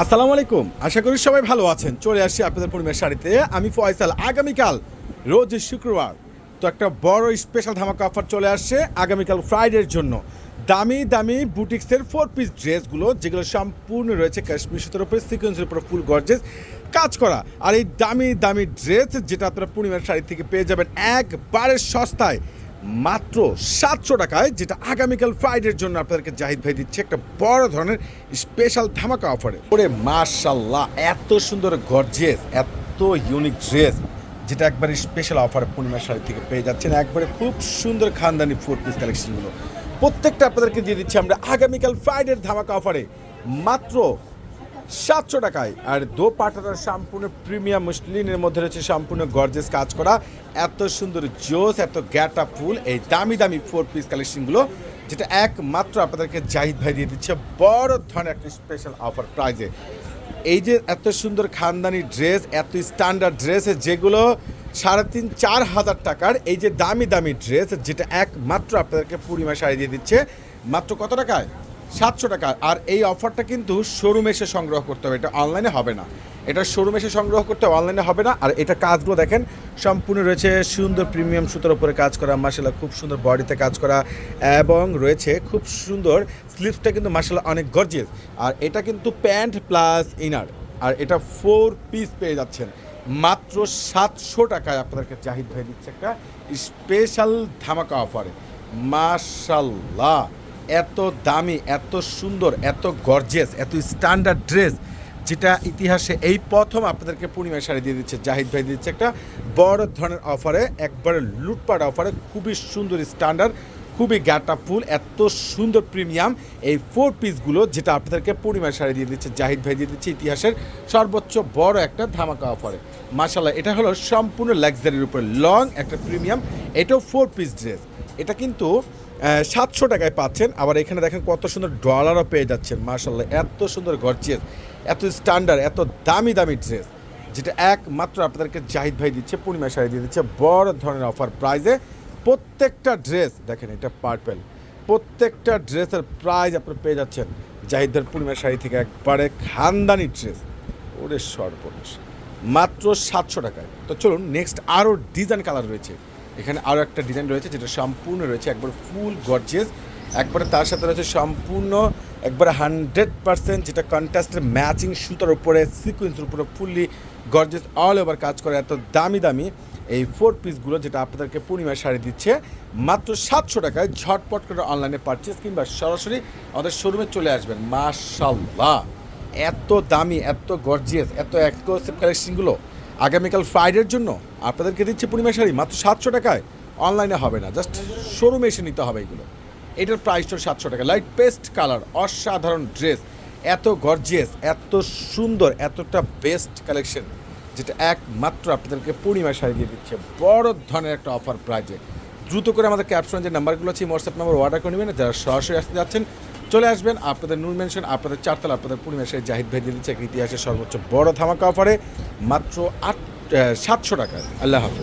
আসসালামু আলাইকুম। আশা করি সবাই ভালো আছেন। চলে আসি আপনাদের পরিবেশ শাড়িতে। আমি ফয়সাল। আগামীকাল রোজ শুক্রবার তো একটা বড় স্পেশাল ধামাকা অফার চলে আসছে আগামীকাল ফ্রাইডের জন্য। দামি দামি বুটিক্সের ফোর পিস ড্রেসগুলো যেগুলো সম্পূর্ণ রয়েছে কাশ্মীর সুতোর উপরে সিকোয়েন্সের উপরে ফুল গর্জেস কাজ করা। আর এই দামি দামি ড্রেস যেটা আপনারা পূর্ণিমার শাড়ি থেকে পেয়ে যাবেন একবারে সস্তায়। মাত্র সাতশো টাকায়, যেটা আগামীকাল ফ্রাইডের জন্য আপনাদেরকে জাহিদ ভাই দিচ্ছে একটা বড় ধরনের স্পেশাল ধামাকা অফারে ওরে মার্শাল্লাহ এত সুন্দর গর্জিয়াস এত ইউনিক ড্রেস যেটা একবারে স্পেশাল অফারে পূর্ণিমা শাড়ি থেকে পেয়ে যাচ্ছেন। একবারে খুব সুন্দর খানদানি ফোর পিস কালেকশনগুলো প্রত্যেকটা আপনাদেরকে দিয়ে দিচ্ছি আমরা আগামীকাল ফ্রাইডের ধামাকা অফারে মাত্র সাতশো টাকায়। আর দো পাটাটার সম্পূর্ণ প্রিমিয়াম মুসলিনের মধ্যে রয়েছে সম্পূর্ণ গর্জেস কাজ করা। এত সুন্দর জোস, এত গ্যাটা ফুল, এই দামি দামি ফোর পিস কালেকশনগুলো যেটা একমাত্র আপনাদেরকে জাহিদ ভাই দিয়ে দিচ্ছে। বড় ধরনের একটা স্পেশাল অফার প্রাইজে এই যে এত সুন্দর খানদানি ড্রেস এত স্ট্যান্ডার্ড ড্রেস যেগুলো সাড়ে তিন, চার হাজার টাকার, এই যে দামি দামি ড্রেস যেটা একমাত্র আপনাদেরকে পূর্ণিমা শাড়ি দিয়ে দিচ্ছে। মাত্র কত টাকায়? সাতশো টাকা। আর এই অফারটা কিন্তু শোরুমে এসে সংগ্রহ করতে হবে। এটা অনলাইনে হবে না। এটা শোরুমে এসে সংগ্রহ করতে অনলাইনে হবে না। আর এটা কাজগুলো দেখেন, সম্পূর্ণ রয়েছে সুন্দর প্রিমিয়াম সুতোর উপরে কাজ করা মাসাল্লাহ খুব সুন্দর বডিতে কাজ করা, এবং রয়েছে খুব সুন্দর স্লিভসটা কিন্তু মাসাল্লাহ অনেক গর্জিয়াস আর এটা কিন্তু প্যান্ট প্লাস ইনার আর এটা ফোর পিস পেয়ে যাচ্ছেন। মাত্র সাতশো টাকায় আপনাদেরকে জাহিদ ভাই দিচ্ছে একটা স্পেশাল ধামাকা অফারে মাশাল্লাহ এত দামি, এত সুন্দর, এত গর্জেস এত স্ট্যান্ডার্ড ড্রেস যেটা ইতিহাসে এই প্রথম আপনাদেরকে পূর্ণিমা শাড়ি দিয়ে দিচ্ছে, জাহিদ ভাই দিচ্ছে একটা বড় ধরনের অফারে একবারে লুটপাট অফারে খুবই সুন্দর স্ট্যান্ডার্ড খুবই গ্যাটা ফুল এত সুন্দর প্রিমিয়াম এই ফোর পিসগুলো যেটা আপনাদেরকে পূর্ণিমা শাড়ি দিয়ে দিচ্ছে, জাহিদ ভাই দিয়ে দিচ্ছে ইতিহাসের সর্বোচ্চ বড় একটা ধামাকা অফারে মাসাল্লাহ এটা হলো সম্পূর্ণ লাক্সারির উপরে লং একটা প্রিমিয়াম এটাও ফোর পিস ড্রেস এটা কিন্তু সাতশো টাকায় পাচ্ছেন। আবার এখানে দেখেন কত সুন্দর ডলারও পেয়ে যাচ্ছেন। মার্শাল্লাহ এত সুন্দর গর্জিয়াস এত স্ট্যান্ডার্ড এত দামি দামি ড্রেস যেটা একমাত্র আপনাদেরকে জাহিদ ভাই দিচ্ছে, পূর্ণিমা শাড়ি দিয়ে দিচ্ছে। বড় ধরনের অফার প্রাইজে প্রত্যেকটা ড্রেস দেখেন এটা পার্পেল প্রত্যেকটা ড্রেসের প্রাইজ আপনি পেয়ে যাচ্ছেন। জাহিদের পূর্ণিমা শাড়ি থেকে একবারে খানদানি ড্রেস ওরে সর্বনাশ। মাত্র সাতশো টাকায়। তো চলুন নেক্সট আরও ডিজাইন কালার রয়েছে। এখানে আরও একটা ডিজাইন রয়েছে যেটা সম্পূর্ণ রয়েছে, একবার ফুল গর্জিয়াস একবারে তার সাথে রয়েছে সম্পূর্ণ, একবারে হান্ড্রেড পার্সেন্ট যেটা কন্ট্রাস্টের ম্যাচিং সুতার উপরে সিকুয়েন্সের উপরে ফুললি গর্জিয়াস অল ওভার কাজ করে, এত দামি দামি। এই ফোর পিসগুলো যেটা আপনাদেরকে পূর্ণিমা শাড়ি দিচ্ছে, মাত্র সাতশো টাকায় ঝটপট করে অনলাইনে পারচেস কিংবা সরাসরি আমাদের শোরুমে চলে আসবেন। মাশাল্লাহ! এত দামি, এত গর্জিয়াস এত এক্সক্লুসিভ কালেকশনগুলো আগামীকাল ফ্রাইডের জন্য আপনাদেরকে দিচ্ছে পূর্ণিমা শাড়ি মাত্র সাতশো টাকায়। অনলাইনে হবে না, জাস্ট শোরুমে এসে নিতে হবে এগুলো। এটার প্রাইসটা সাতশো টাকা। লাইট পেস্ট কালার অসাধারণ ড্রেস এত গর্জিয়াস এত সুন্দর, এতটা বেস্ট কালেকশন যেটা একমাত্র আপনাদেরকে পূর্ণিমা শাড়ি দিয়ে দিচ্ছে। বড় ধরনের একটা অফার প্রাইজে দ্রুত করে আমাদের ক্যাপশনে যে নাম্বারগুলো আছে হোয়াটসঅ্যাপ নাম্বার অর্ডার করে নেবেন। যারা সরাসরি আসতে যাচ্ছেন চলে আসবেন, আপনাদের নূর মেনশন আপনাদের চারতলা, আপনাদের পূর্ণিমাসের জাহিদ ভাই দিচ্ছে ইতিহাসের সর্বোচ্চ বড় ধামাকা অফারে মাত্র আট সাতশো টাকা। আল্লাহ হাফেজ।